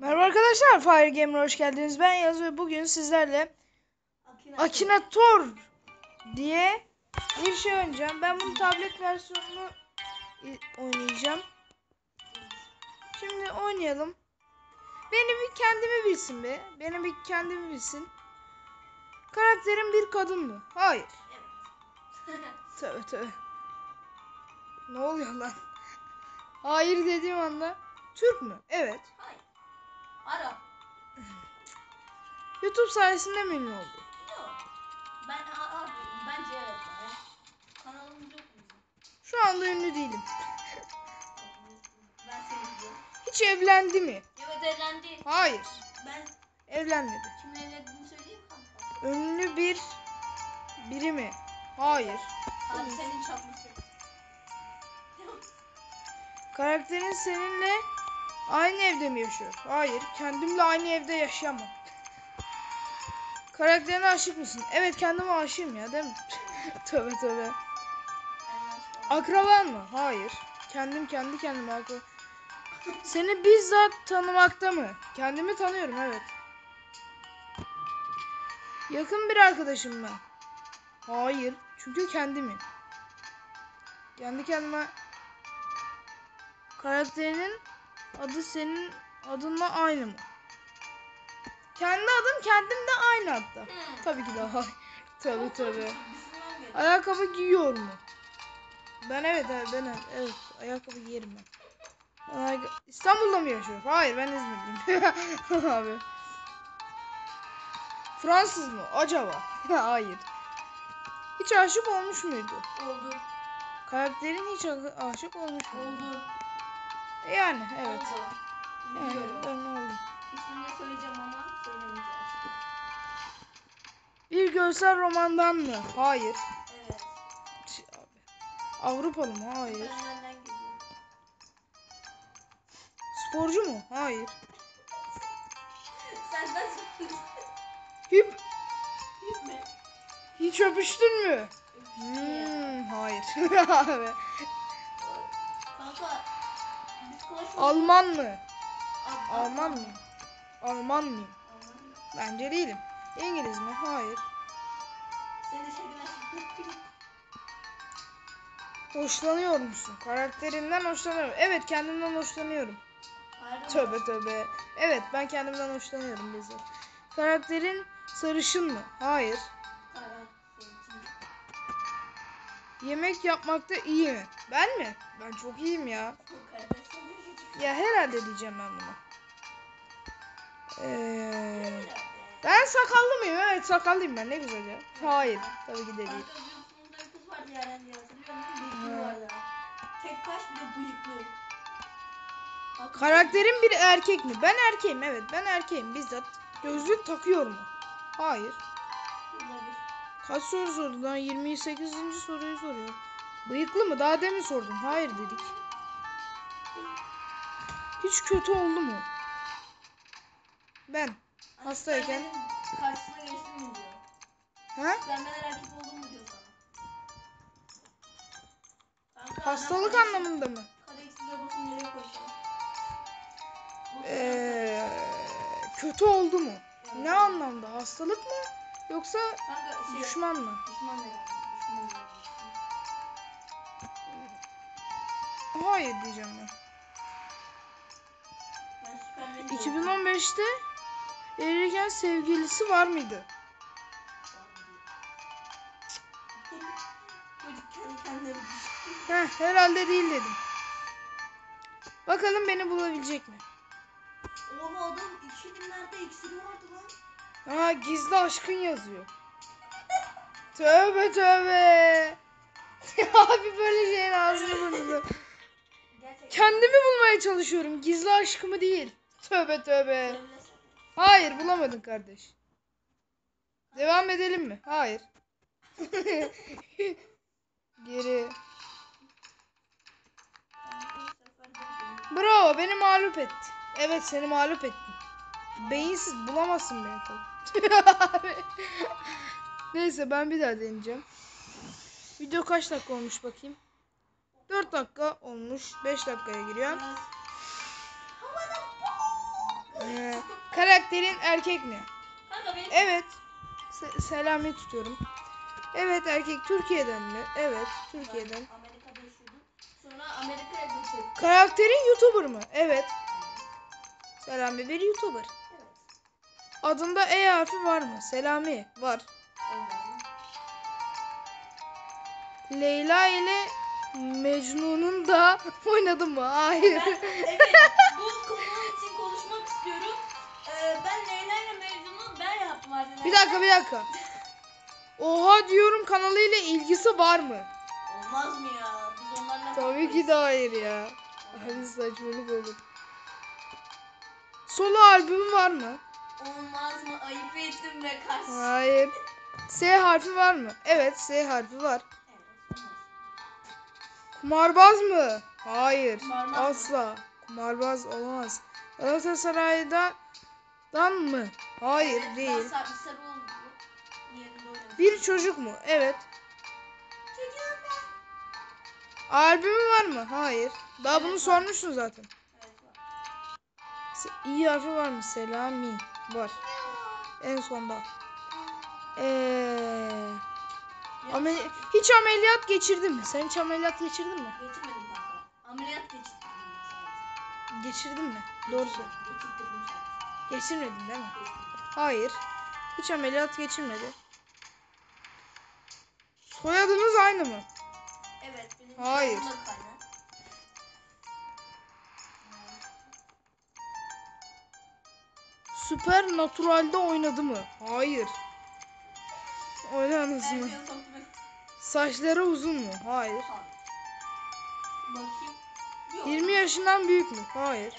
Merhaba arkadaşlar, Fire Gamer'a hoş geldiniz. Ben Yaz ve bugün sizlerle Akinator diye bir şey oynayacağım. Ben bunun tablet versiyonunu oynayacağım. Şimdi oynayalım. Beni bir kendimi bilsin be. Beni bir kendimi bilsin. Karakterim bir kadın mı? Hayır. Tövbe tövbe. Ne oluyor lan? Hayır dediğim anda. Türk mü? Evet. Hayır. Arap. YouTube sayesinde mi ünlü oldu? Yok. Ben abi bence evet ya. Kanalımız yok bizim. Şu anda ünlü değilim. Ben seni biliyorum. Hiç evlendi mi? Evet evlendi. Hayır. Ben Evlenmedi. kimle evlendiğini söyleyeyim kanka. Ünlü bir biri mi? Hayır. Abi senin çapması. Karakterin seninle aynı evde mi yaşıyor? Hayır. Kendimle aynı evde yaşayamam. Karakterine aşık mısın? Evet kendime aşığım ya değil mi? tövbe tövbe. Akraban mı? Hayır. Kendim kendi kendime akraba. Seni bizzat tanımakta mı? Kendimi tanıyorum evet. Yakın bir arkadaşım ben. Hayır. Çünkü kendimi. Kendi kendime karakterinin adı senin adınla aynı mı? Kendi adım kendim de aynı hatta. Tabii ki de hayır. Tövbe tövbe. Ayakkabı giyiyor mu? Ben evet evet ben evet, evet ayakkabı giyerim ben. Ben ayakkabı- İstanbul'da mı yaşıyor? Hayır ben İzmirliyim. Abi. Fransız mı? Acaba? Hayır. Hiç aşık olmuş muydu? Oldu. Karakterin hiç aşık olmuş mu? Oldu. Yani evet. Ben oldum. İsmini de söyleyeceğim ama söylemeyeceğim. Bir görsel romandan mı? Hayır. Evet. Ç- abi. Avrupalı mı? Hayır. Sporcu mu? Hayır. Senden sonra. Hip Gitme. hiç öpüştün mü? Hmm. Hayır. Abi. Kanka. Alman mı? Al- Alman mı? Alman mı? Bence değilim. İngiliz mi? Hayır. Hoşlanıyor musun? Karakterinden hoşlanıyorum. Evet kendimden hoşlanıyorum. Tövbe tövbe. Evet ben kendimden hoşlanıyorum bizi. Karakterin sarışın mı? Hayır. Yemek yapmakta iyi mi? Ben mi? Ben çok iyiyim ya. Ya herhalde diyeceğim ben buna. Ee, ben sakallı mıyım? Evet sakallıyım ben ne güzel ya. Hayır tabii ki de değil. Tek kaş bir de bıyıklı. Bak- Karakterin bir erkek mi? Ben erkeğim evet ben erkeğim bizzat. Gözlük takıyor mu? Hayır. Kaç soru sordun daha 28. soruyu soruyor. Bıyıklı mı? Daha demin sordun. Hayır dedik. Hiç kötü oldu mu? Ben. Hastayken- Karşısına geçtin mi diyor. Ha? Superman'e rakip oldun mu diyor sana. Kanka, Hastalık adam anlamında mı? Eksiğe basın nereye koşuyor? Ee, kötü oldu mu? Ne anlamda? Hastalık mı? Yoksa Kanka şey. düşman mı? Düşman yani? Düşman yani? Hayır diyeceğim ben. Ben Superman'i 2015'te evliyken sevgilisi var mıydı? Heh, herhalde değil dedim. Bakalım beni bulabilecek mi? Oğlum adam 2000'lerde iksiri vardı lan. Aa gizli aşkın yazıyor. Tövbe tövbe. Abi böyle şeyin ağzını burnunu. Kendimi bulmaya çalışıyorum. Gizli aşkımı değil. Tövbe tövbe. Hayır bulamadın kardeş. Devam edelim mi? Hayır. Geri. Bravo beni mağlup etti. Evet seni mağlup ettim. Beyinsiz bulamazsın beni tabii. Neyse ben bir daha deneyeceğim. Video kaç dakika olmuş bakayım. 4 dakika olmuş. 5 dakikaya giriyor. Ee, Karakterin erkek mi? Kanka benim Evet. Se- Selami tutuyorum. Evet erkek Türkiye'den mi? Evet Türkiye'den. Amerika'da yaşıyordum. Sonra Amerika'ya göçürdüm. Karakterin YouTuber mı? Evet. Selami bir YouTuber. Evet. Adında E harfi var mı? Selami var. Leyla ile Mecnun'un da oynadın mı? Hayır. Ben, evet Ee, ben Leyla ile Mecnun'u ben yaptım arkadaşlar. Bir dakika bir dakika. Oha diyorum kanalıyla ilgisi var mı? Olmaz mı ya? Biz onlarla Tabii ki de hayır ya. Hani saçmalık olur. Solo albümü var mı? Olmaz mı? Ayıp ettim be karşı. Hayır. S harfi var mı? Evet S harfi var. Evet. Kumarbaz mı? Hayır. Kumarbaz mı? Asla. Kumarbaz olamaz. Galatasaray'da dan mı? Hayır değil. Bir çocuk mu? Evet. Albümü var mı? Hayır. Daha Evet, bunu var. sormuştun zaten. Evet var. İyi harfi var mı? Selami. Var. En sonda. Eee... Ameli- hiç ameliyat geçirdin mi? Sen hiç ameliyat geçirdin mi? Geçirmedim kanka. Ameliyat geçirdim. Geçirdin mi? Doğru söyle. Geçirmedin değil mi? Hayır. Hiç ameliyat geçirmedi. Soyadınız aynı mı? Evet. Benim Hayır. Süper Natural'de oynadı mı? Hayır. Oynadınız mı? Saçları uzun mu? Hayır. Bakayım. Yok. 20 yaşından büyük mü? Hayır.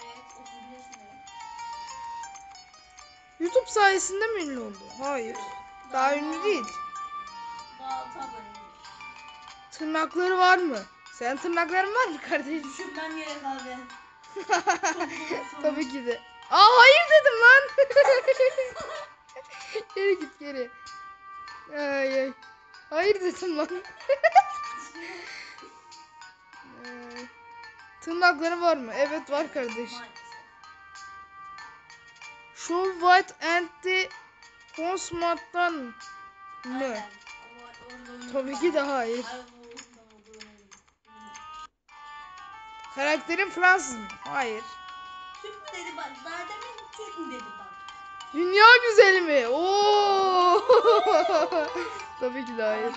YouTube sayesinde mi ünlü oldu? Hayır. Daha ünlü değil. Tırnakları var mı? Sen tırnakların var mı kardeşim? Düşünmem gerek abi. Tabii ki de. Aa hayır dedim lan. geri git geri. Ay ay. Hayır dedim lan. Tırnakları var mı? Evet var kardeş. Show White and the Consmart'tan mı? Aynen. Tabii ki de hayır. Karakterin Fransız mı? Hayır. Türk mü dedi bak? Daha demin Türk mü dedi bak? Dünya güzeli mi? Oo! Tabii ki de hayır.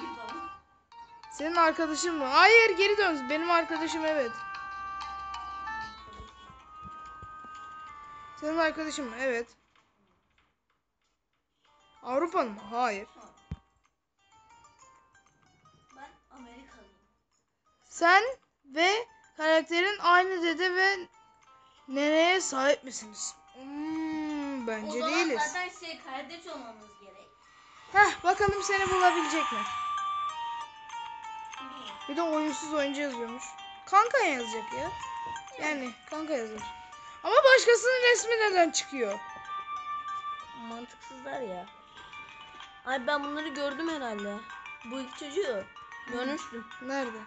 Senin arkadaşın mı? Hayır geri dön. Benim arkadaşım evet. Senin arkadaşın mı? Evet. Avrupalı mı? Hayır. Ben Amerikalıyım. Sen ve karakterin aynı dede ve neneye sahip misiniz? Hmm, o bence zaman değiliz. zaten şey kardeş olmamız gerek. Heh, bakalım seni bulabilecek mi? Bir de oyunsuz oyuncu yazıyormuş. Kanka yazacak ya. Yani kanka yazar. Ama başkasının resmi neden çıkıyor? Mantıksızlar ya. Ay ben bunları gördüm herhalde. Bu iki çocuğu görmüştüm. Nerede?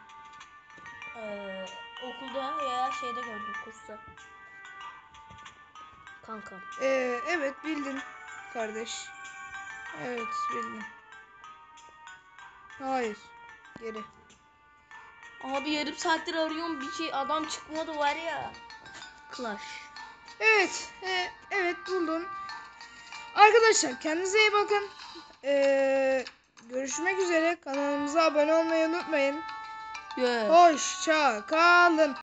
Ee, okulda veya şeyde gördüm kursta. Kanka. Ee, evet bildin kardeş. Evet bildin. Hayır. Geri. Abi yarım saattir arıyorum bir şey adam çıkmadı var ya. Clash. Evet. e, evet buldun. Arkadaşlar kendinize iyi bakın. Ee, görüşmek üzere. Kanalımıza abone olmayı unutmayın. Yeah. Hoşça kalın.